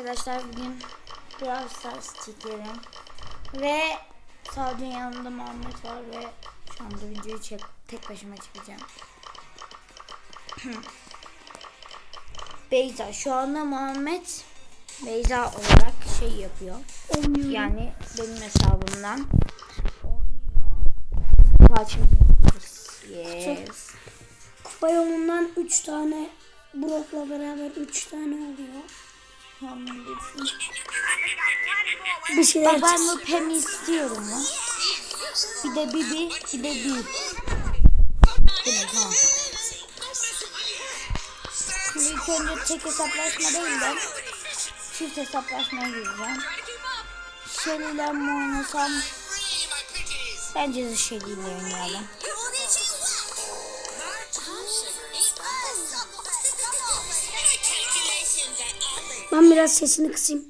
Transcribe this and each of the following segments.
Arkadaşlar bugün Brawl Stars çekiyorum. Ve Sadık'ın yanında Muhammed var ve şu anda videoyu çek, tek başıma çekeceğim. Beyza şu anda Muhammed Beyza olarak şey yapıyor. Yani benim hesabımdan oynuyor. Kaçırmıyoruz. Yes. Kupa yolundan 3 tane Brock'la beraber 3 tane oluyor. Muhammed gitsin. Bir şeyler ben bu pemi istiyorum ya. Bir de Bibi, bir de Bi. Değil? Tamam. Şimdi ilk önce tek hesaplaşma değil de çift hesaplaşmaya gireceğim. Shelly'le mi oynasam? Bence de Shelly'yle oynayalım. Ben biraz sesini kısayım.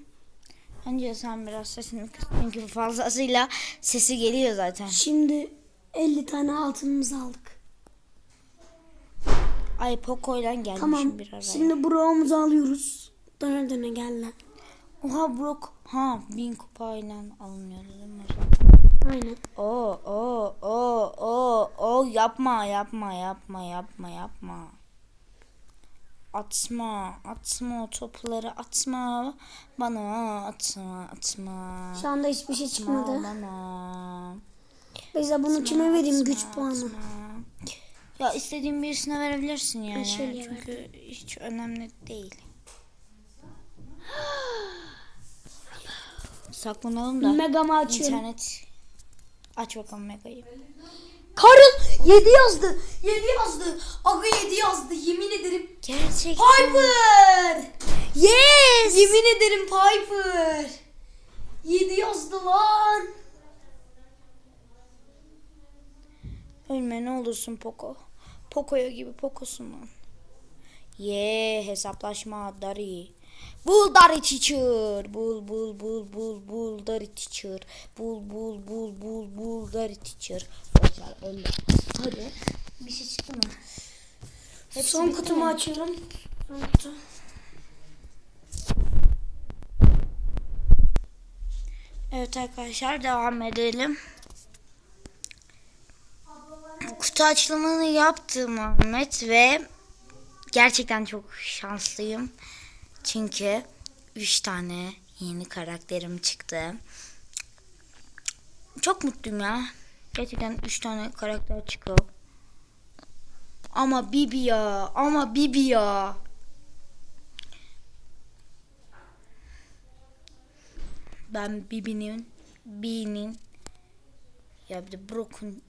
Bence sen biraz sesini kıs çünkü fazlasıyla sesi geliyor zaten. Şimdi 50 tane altınımızı aldık. Ay Poco'yla gelmişim Tamam. bir araya. Şimdi Brock'umuzu alıyoruz. Döne döne gel lan. Oha Brock. Ha bin kupayla alınıyordu değil mi? Aynen. Oo, oo, oo, oo, oo, yapma, yapma, yapma, yapma, yapma. Atma, atma o topları, atma. Bana atma, atma. Şu anda hiçbir şey Atma çıkmadı. bana. Beyza bunu kime vereyim güç atma, puanı? atma. Ya istediğin birisine verebilirsin yani. Şöyle Çünkü hiç önemli değil. Saklanalım da. Mega'mı açıyorum. İnternet. Aç bakalım Mega'yı. Karıl 7 yazdı. 7 yazdı. Aga 7 yazdı. Yemin ederim. Gerçekten. Piper. Yes. Yemin ederim Piper. 7 yazdı lan. Ölme ne olursun Poco. Poco'ya gibi Poco'sun lan. Ye hesaplaşma Dari. Bul Dari teacher. Bul bul bul bul bul Dari teacher. Bul bul bul bul bul Dari teacher. Boşver öldü. Hadi. Bir şey çıktı mı? Hepsi Son kutumu açıyorum. Son kutu. Evet arkadaşlar devam edelim. Kutu açılımını yaptım Ahmet ve gerçekten çok şanslıyım. Çünkü 3 tane yeni karakterim çıktı. Çok mutluyum ya. Gerçekten 3 tane karakter çıkıyor. Ama Bibi ya, ama Bibi ya. Ben Bibi'nin, B'nin ya bir de Brock'un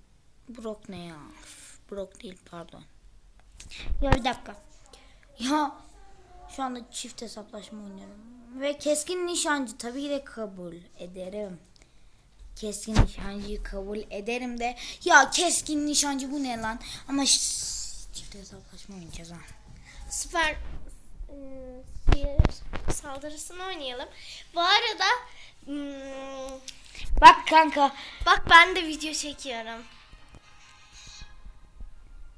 Brock ne ya? Brock değil pardon. Ya bir dakika. Ya şu anda çift hesaplaşma oynuyorum. Ve keskin nişancı tabii de kabul ederim. Keskin nişancıyı kabul ederim de. Ya keskin nişancı bu ne lan? Ama çift hesaplaşma oynayacağız ha. Süper ıı, saldırısını oynayalım. Bu arada ım, Bak kanka. bak ben de video çekiyorum.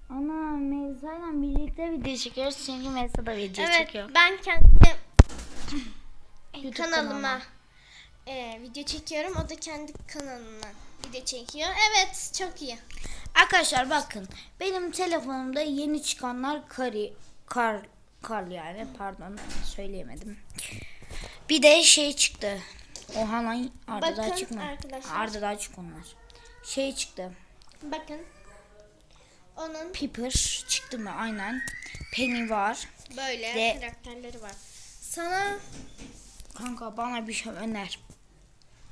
Ana Melisa'yla birlikte video çekiyoruz çünkü Melisa da video evet çekiyor. ben kendi YouTube kanalıma kanalıma. e, video çekiyorum. O da kendi kanalına video çekiyor. Evet çok iyi. Arkadaşlar bakın benim telefonumda yeni çıkanlar kari kar kar yani pardon söyleyemedim. Bir de şey çıktı. Oha lan Arda daha Bakın çıkma. arkadaşlar. Arda daha çık onlar. Şey çıktı. Bakın onun Piper çıktı mı? Aynen. Penny var. böyle Ve- karakterleri var. Sana Kanka bana bir şey öner.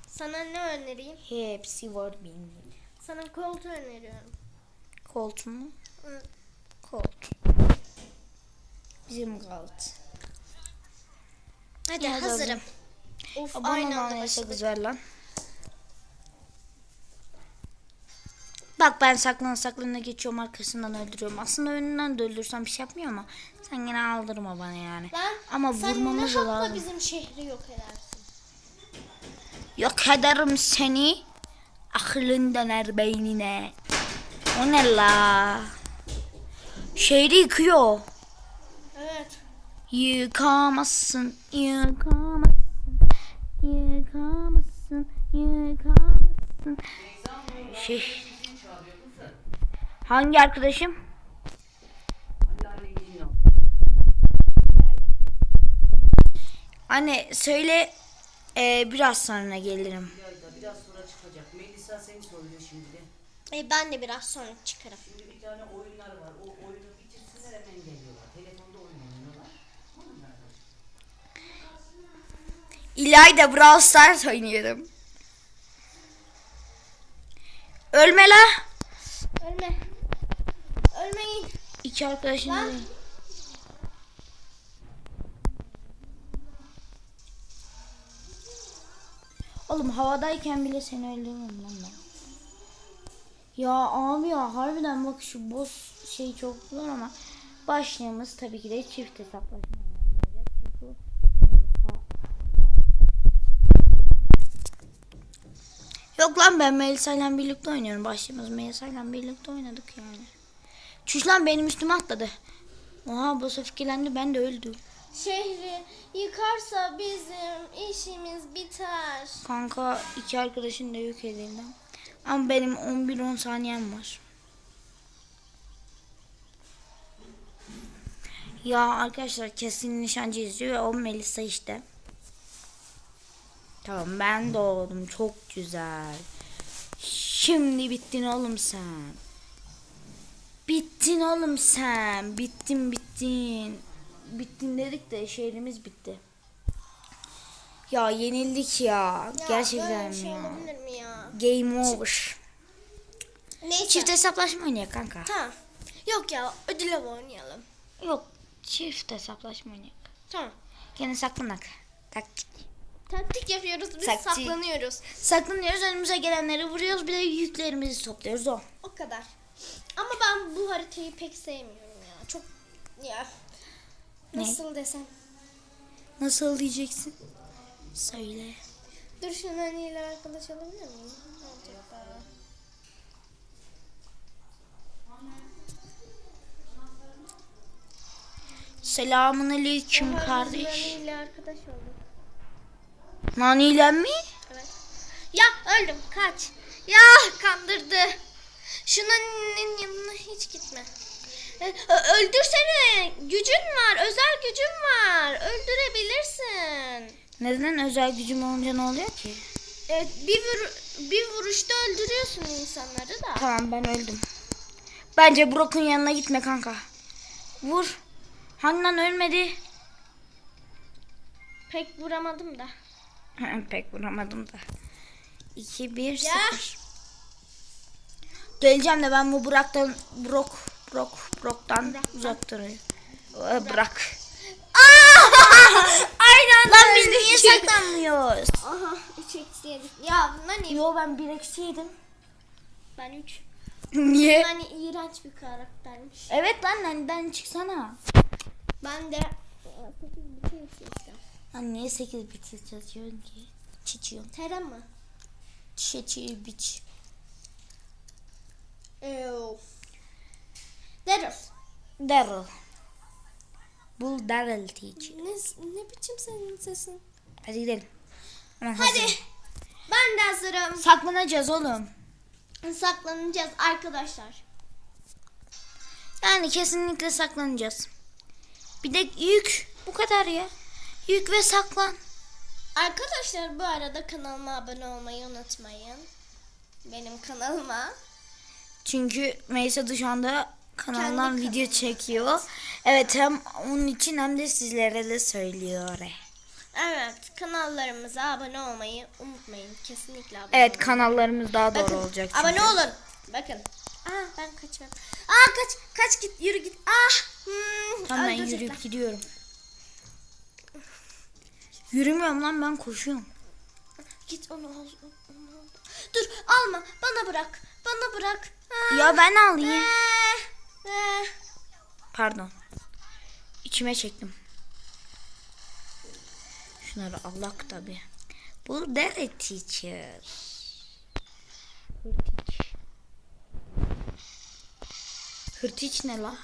sana ne önereyim? Hepsi var benim. Sana koltuğu öneriyorum. Colt mu? Hı. Colt. Bizim Colt. Hadi hazırım. Of Abone başladık. güzel lan. Bak ben saklan saklana geçiyorum arkasından öldürüyorum. Aslında önünden de öldürsem bir şey yapmıyor ama sen yine aldırma bana yani. Lan Ama sen vurmamız ne da hakla lazım. bizim şehri yok edersin. Yok ederim seni. Aklın döner beynine. O ne la? Şehri yıkıyor. Evet. Yıkamazsın, yıkamazsın, yıkamazsın, yıkamazsın. Şey. Hangi arkadaşım? Anne söyle e, biraz sonra gelirim. İlayda biraz sonra çıkacak. Melisa seni soruyor şimdi de. E, ben de biraz sonra çıkarım. Şimdi bir tane oyunlar var. O oyunu bitirsinler hemen geliyorlar. Telefonda oyun oynuyorlar. İlayda Brawl Stars oynuyorum. Ölme la. Ölme. Ölmeyin. İki arkadaşım Lan. değil. Oğlum havadayken bile seni öldürürüm lan ben. Ya abi ya harbiden bak şu boss şey çok zor ama başlığımız tabii ki de çift hesaplaşma Yok lan ben Melisa ile birlikte oynuyorum. Başlığımız Melisa ile birlikte oynadık yani. Çüş lan benim üstüme atladı. Oha boss öfkelendi ben de öldüm. Şehri yıkarsa bizim işimiz biter. Kanka iki arkadaşın da yok edildi. Ama benim 11-10 saniyem var. Ya arkadaşlar kesin nişancı izliyor ve o Melisa işte. Tamam ben doğdum çok güzel. Şimdi bittin oğlum sen. Bittin oğlum sen. Bittin bittin. Bittin dedik de şehrimiz bitti. Ya yenildik ya. Ya Gerçekten şey ya? mi ya? Game over. Neyse. Çift hesaplaşma oynayak kanka. Tamam. Yok ya ödül avı oynayalım. Yok çift hesaplaşma oynayak. Tamam. Gene saklanak. Taktik. Taktik yapıyoruz biz Taktik. saklanıyoruz. Saklanıyoruz önümüze gelenleri vuruyoruz bir de yüklerimizi topluyoruz o. O kadar. Ama ben bu haritayı pek sevmiyorum ya. Çok ya. Ne? Nasıl desem. Nasıl diyeceksin? Söyle. Dur şu naniyle arkadaş olabilir miyim? Acaba. Selamun aleyküm biz kardeş. Naniyle arkadaş olduk. Naniyle mi? Evet. Ya öldüm kaç. Ya kandırdı. Şu Nani'nin yanına hiç gitme. E, Öldürsene. Gücün var. Özel gücün var. Öldürebilirsin. Neden özel gücüm olunca ne oluyor ki? Evet, bir, vur- bir vuruşta öldürüyorsun insanları da. Tamam ben öldüm. Bence Brock'un yanına gitme kanka. Vur. Handan ölmedi. Pek vuramadım da. Pek vuramadım da. 2 1 Ya. 0. Geleceğim de ben bu Burak'tan Brok Brok Brok'tan uzak duruyorum. Ee, Bırak. Aynen Lan biz niye saklanmıyoruz? Aha 3 eksi yedik. Ya Nani Yo ben bir eksi yedim. ben 3. Niye? Nani iğrenç bir karaktermiş. Evet lan neden çıksana. Ben de 8 bir şey seçtim. Lan niye 8 bit yazıyorsun ki? Çiçiyorum. Tera mı? Çiçeği biç. Ew. Daryl. Daryl. Bul Daryl teacher. Ne, ne biçim senin sesin? Hadi gidelim. Hemen Hadi. hazır. Ben de hazırım. Saklanacağız oğlum. Saklanacağız arkadaşlar. Yani kesinlikle saklanacağız. Bir de yük. Bu kadar ya. Yük ve saklan. Arkadaşlar bu arada kanalıma abone olmayı unutmayın. Benim kanalıma. Çünkü Melisa şu anda kanalından Kendi video çekiyor. Evet hem onun için hem de sizlere de söylüyor. Evet kanallarımıza abone olmayı unutmayın. Kesinlikle abone Evet olun. kanallarımız daha doğru Bakın, olacak. çünkü. Abone olun. Bakın. Aa ben kaçmam. Aa kaç kaç git yürü git. Ah. Hmm, Tamam ben öldürecekler. yürüyüp gidiyorum. Yürümüyorum lan ben koşuyorum. Git onu al. onu al. Dur alma bana bırak. Bana bırak. Ya ben alayım. Pardon. İçime çektim. Şunları Allah tabi. Bu dere teacher. Hırtiç. Hırtiç ne la?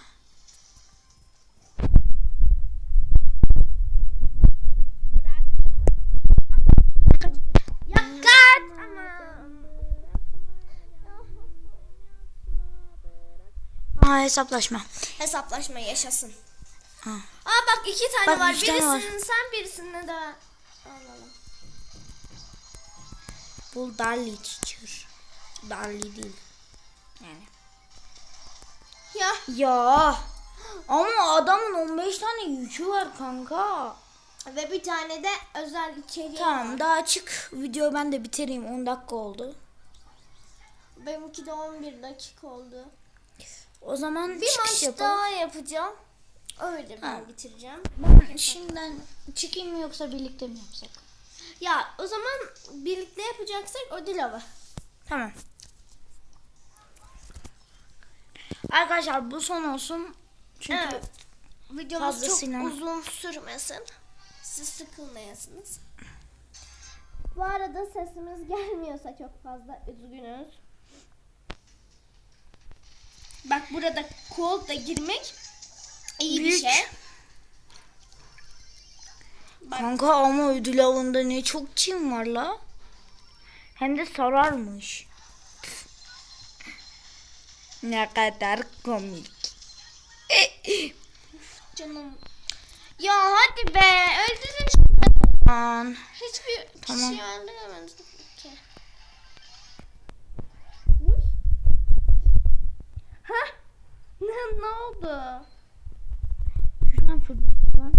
Hesaplaşma. Hesaplaşma yaşasın. Ha. Aa bak iki tane Bak, var. iki tane var. Sen birisini de alalım. Bu Darly teacher. Darly değil. Yani. Ya Ya. Ama adamın 15 tane yükü var kanka. ve bir tane de özel içeriği Tamam var. daha açık. Videoyu ben de bitireyim. 10 dakika oldu. Benimki de 11 dakika oldu. O zaman Bir çıkış maç yapalım. daha yapacağım. Öyle ben Ha. bitireceğim. Ben şimdiden çıkayım mı yoksa birlikte mi yapsak? Ya o zaman birlikte yapacaksak ödül avı. Tamam. Arkadaşlar bu son olsun. Çünkü Evet. Videomuz çok uzun sürmesin. Siz sıkılmayasınız. Bu arada sesimiz gelmiyorsa çok fazla üzgünüz. Bak burada kol da girmek iyi Büyük. bir şey. kanka ama ödül avında ne çok çim var la. Hem de sararmış. ne kadar komik. Canım. Ya hadi be öldürün Aman. Hiçbir Tamam. kişiyi öldüremedim Ne, ne oldu? Şuradan şurada var.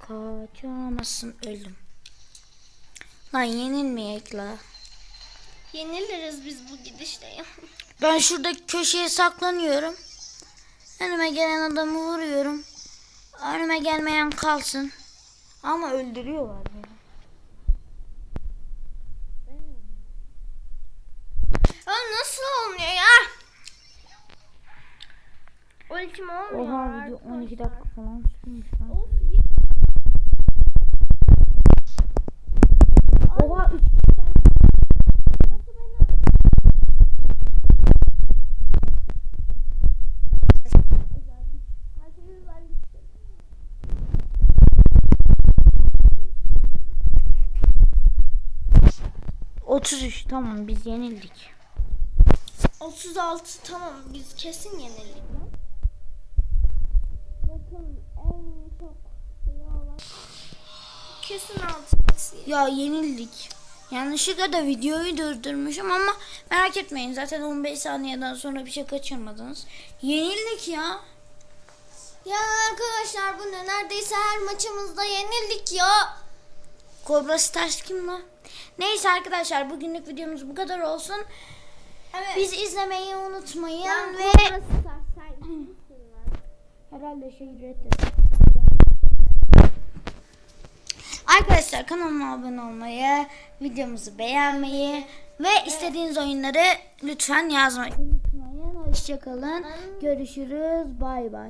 Kaçamazsın öldüm. Lan yenilmeyek la. Yeniliriz biz bu gidişle ya. Ben şurada köşeye saklanıyorum. Önüme gelen adamı vuruyorum. Önüme gelmeyen kalsın. Ama öldürüyorlar beni. Ya nasıl olmuyor ya? Ultim olmuyor. Oha video 12 dakika falan sürmüş lan. Of, Oha 3 33 tamam biz yenildik. 36 tamam biz kesin yenildik. Bakın en çok olan kesin altıncısı. Ya yenildik. Yanlışlıkla da videoyu durdurmuşum ama merak etmeyin zaten 15 saniyeden sonra bir şey kaçırmadınız. Yenildik ya. Ya arkadaşlar bu ne neredeyse her maçımızda yenildik ya. Cobra Stars kim lan? Neyse arkadaşlar bugünlük videomuz bu kadar olsun. Evet. Biz izlemeyi unutmayın ben ve ve herhalde şey reddet. Arkadaşlar kanalıma abone olmayı, videomuzu beğenmeyi ve istediğiniz oyunları lütfen yazmayı unutmayın. Hoşçakalın. Görüşürüz. Bay bay.